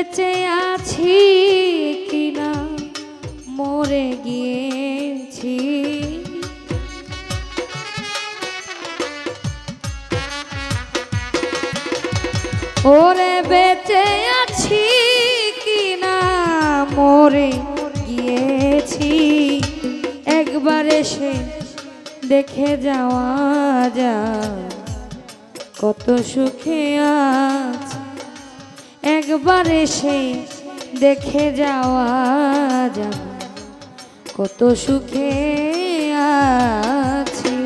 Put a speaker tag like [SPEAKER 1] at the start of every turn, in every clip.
[SPEAKER 1] বেঁচে আছি কিনা? মরে গিয়েছি। ওরে বেঁচে আছি কিনা? মরে গিয়েছি। একবার এসে দেখে যাওয়া যা কত সুখে আছি। একবার এসে দেখে যাওয়া যাবে। কত সুখে আছি।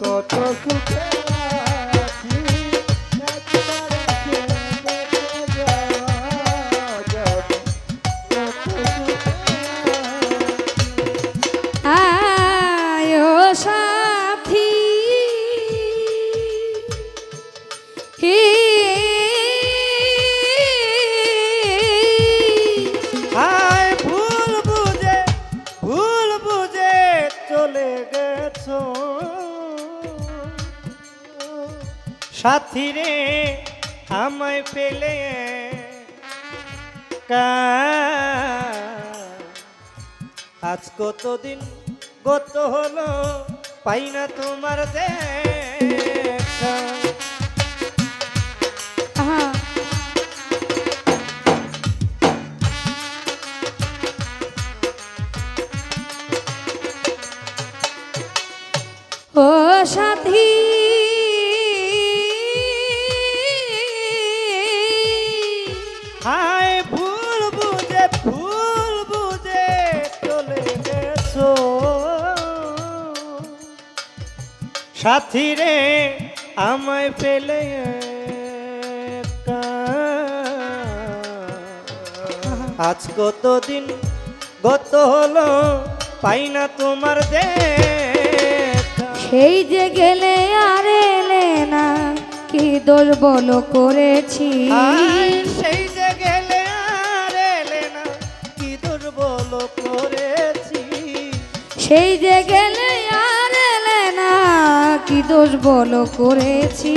[SPEAKER 2] কত সুখে
[SPEAKER 1] হি
[SPEAKER 2] ভুল বুঝে ভুল বুঝে চলে গেছো। সাথী রে আমায় পেলে আজ কতদিন গত হলো, পাই না তোমার দেখা।
[SPEAKER 1] সাথী।
[SPEAKER 2] হায়, ভুল বুঝে ভুল বুঝে চলে গেছো। সাথী রে, আমায় পেলে। আজ কতদিন গত হলো, পাই না তোমার দেখা
[SPEAKER 1] সেই যে গেলে আর এলে না কি দোষ বলো করেছি?
[SPEAKER 2] সেই যে গেলে আর এলে না কি দুর্বল করেছি?
[SPEAKER 1] সেই যে গেলে আর এলে না কি দোষ বলো করেছি?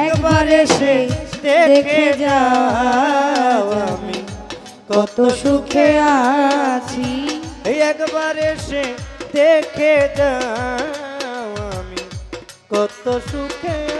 [SPEAKER 1] একবার এসে দেখে যাও
[SPEAKER 2] আমি
[SPEAKER 1] কত সুখে আছি।
[SPEAKER 2] একবার এসে দেখে যাও। কত সুখে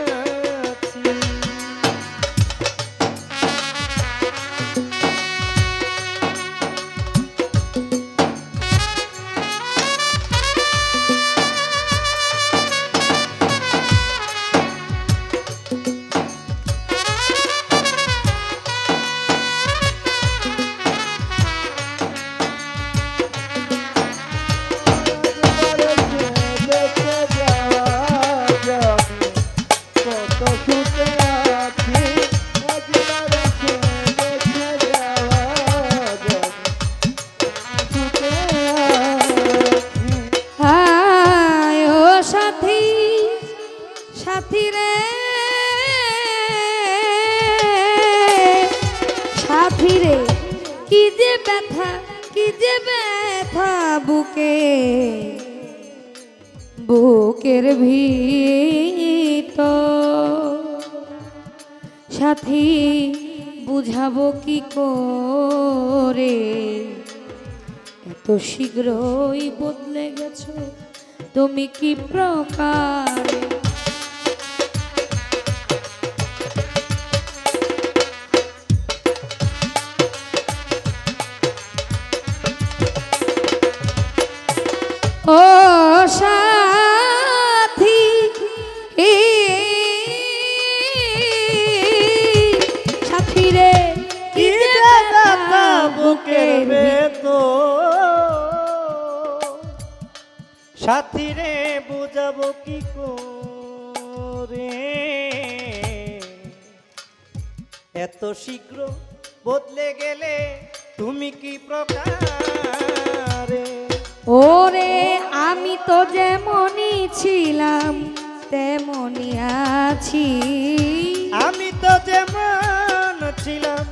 [SPEAKER 1] যে ব্যথা, কি যে ব্যথা বুকে? বুকের ভিত সাথী, বুঝাবো কি করে? এত শীঘ্রই বদলে গেছো, তুমি কি প্রকার?
[SPEAKER 2] ভেতর সাথী রে বুঝ কি করে? এত শীঘ্র বদলে গেলে তুমি কি প্রকারে?
[SPEAKER 1] ওরে আমি তো যেমনই ছিলাম তেমনই আছি।
[SPEAKER 2] আমি তো যেমন ছিলাম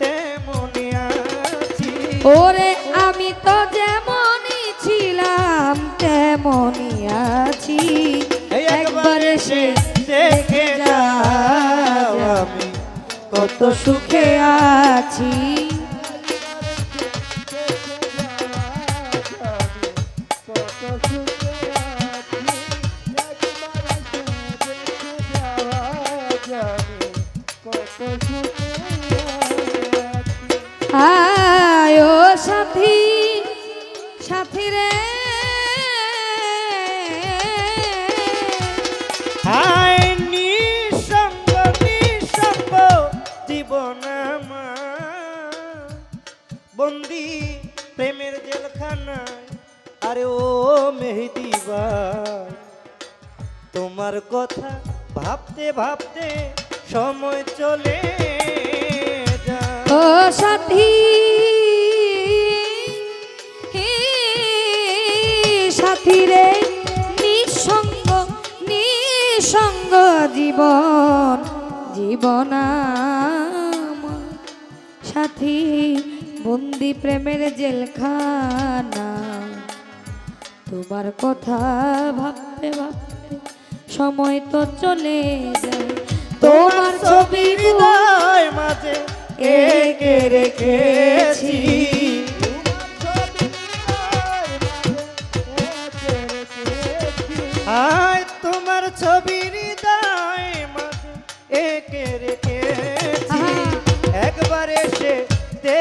[SPEAKER 2] তেমনই আছি।
[SPEAKER 1] ওরে আমি তো ছিলাম তেমনই আছি একবার এসে
[SPEAKER 2] দেখে যাও আমি।
[SPEAKER 1] কত সুখে আছি। আয় সাথী
[SPEAKER 2] বন্দি প্রেমের জেলখানায় আরে ও মেহেদি ভাই, তোমার কথা ভাবতে ভাবতে সময় চলে
[SPEAKER 1] সাথী সাথী রে, নিঃসঙ্গ নিঃসঙ্গ জীবন জীবন। সাথী বন্দি প্রেমের জেলখানা। তোমার কথা ভাবতে ভাবতে সময় তো চলে যায়। তোমার ছবি
[SPEAKER 2] মাঝে একে রেখেছি। আয়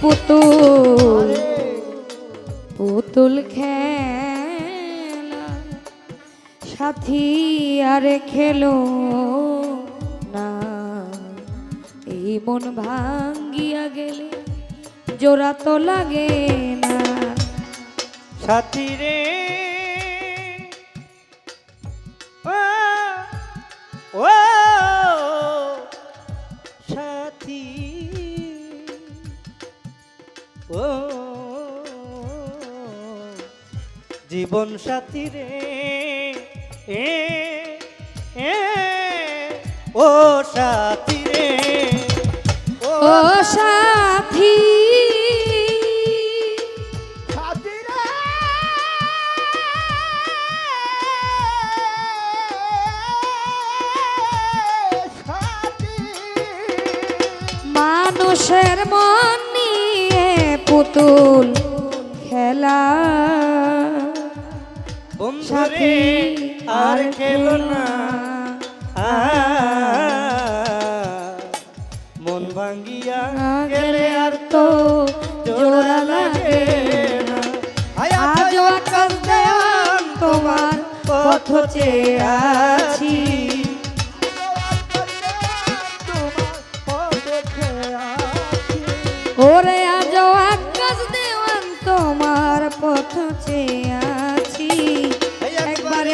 [SPEAKER 1] পুতুল। পুতুল খেলা। সাথী আর খেলো না। এই মন ভাঙ্গিয়া গেলে জোড়া তো লাগে না।
[SPEAKER 2] সাথী রে। জীবন সাথী রে। এ এ ও সাথী রে।
[SPEAKER 1] ও সাথী। মানুষের মন নিয়ে পুতুল খেলা। সাথী
[SPEAKER 2] আর খেলো না। মন ভাঙ্গিয়া গেলে আর তো জোড়া লাগে না। আয়
[SPEAKER 1] আকাশ দেওয়ান তোমার পথ চেয়ে আছি। ওরে আজও আকাশ দেওয়ান তোমার পথ চেয়ে